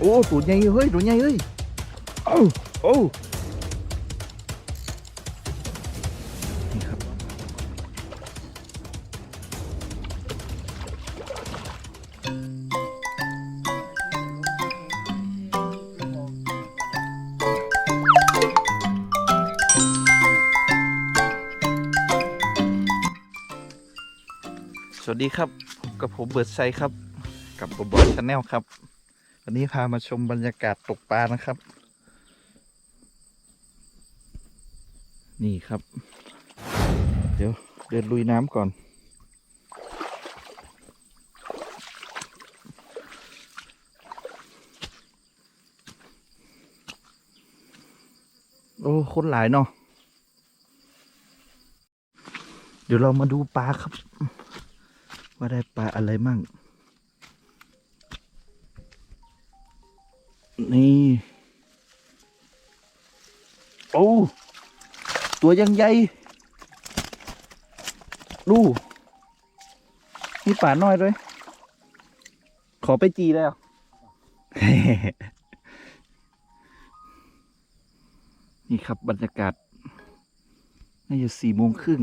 โอ้ตัวใหญ่เฮ้ยตัวใหญ่เฮ้ยโอ้โอ้นี่ครับสวัสดีครับ กับผมเบิร์ดไซครับ กับบอบอชาแนลครับ วันนี้พามาชมบรรยากาศตกปลานะครับ นี่ครับ เดี๋ยวเดินลุยน้ำก่อน โอ้คนหลายเนาะเดี๋ยวเรามาดูปลาครับ ว่าได้ปลาอะไรมั่ง นี่ โอ้ ตัวยังใหญ่ลูกมีป่าน้อยด้วย ขอไปจีแล้วนี่ครับบรรยากาศ น่าจะสี่โมงครึ่ง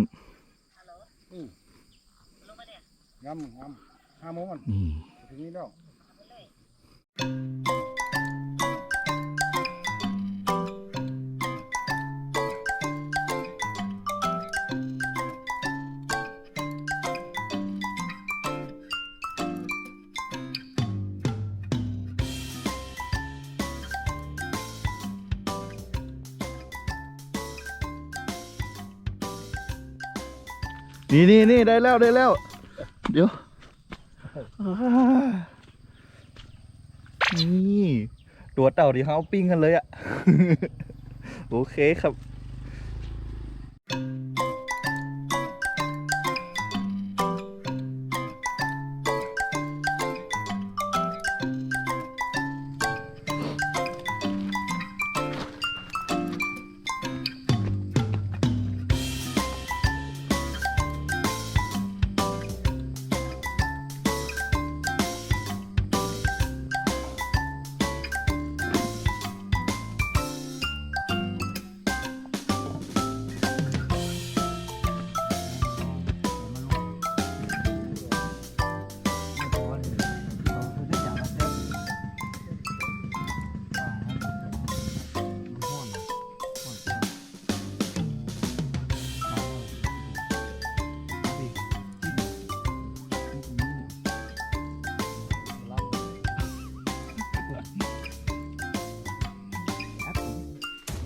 งำงำห้าโมงมันนี่ถึงนี้แล้ว นี่นี่นี่ได้แล้วได้แล้ว เดี๋ยวนี่ตัวเต่าที่เขาปิ้งกันเลยอะโอเคครับ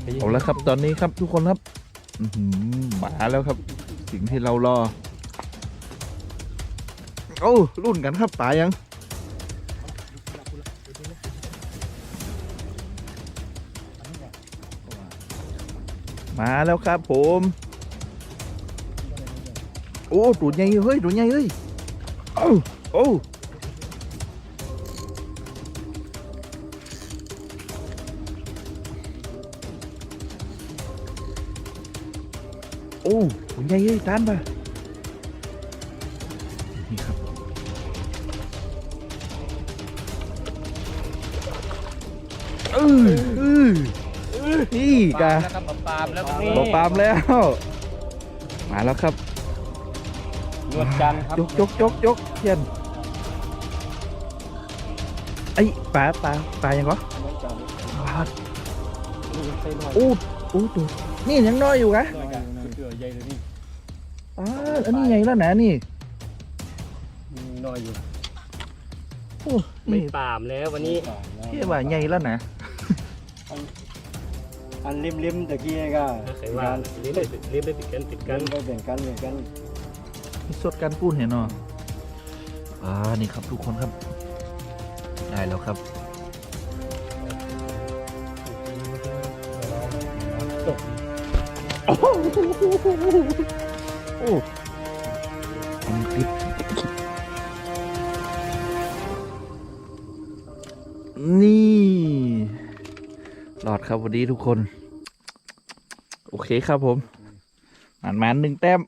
เอาล้วครับตอนนี้ครับทุกคนครับหมาแล้วครับ สิ่งที่เรารอ โอ้รุ่นกันครับป่ายังมาแล้วครับผม โอ้ตัวใหญ่เฮ้ยตัวใหญ่เฮ้ยโอ้โอ้ โอ้ตัวใหญ่เฮ้ยทานปะนี่ครับเออเออนี่กะแล้วก็ปามแล้วก็นี่บอกปามแล้ว มาแล้วครับนวดจันทร์ครับยกยกยกยกเทียนไอ้ปลาปลาปลายังวะนวดจันทร์ปลานี่ใส่หน่อยอู้อู้ตัวนี่ยังน้อยอยู่กะหน่อยกันเสือ ใหญ่เลยนี่ปลาอันนี้ไงแล้วนะนี่มีน้อยอยู่โอ้ไม่นี่ปามแล้ววันนี้เที่ว่าใหญ่แล้วนะอันริมริมๆตะกี้ก็เคยว่าลิ้นได้ลิ้นได้ติดกันติดกักันนก็แบ่งกันแบ่งกันมีสดกันปูนเห็นเนาะอ่านี่ครับทุกคนครับ ได้แล้วครับ โอ้โหโอ้อันนี้ติดนี่หลอดครับวันนี้ทุกคน โอเคครับผมหมันมันหนึ่งแต้ม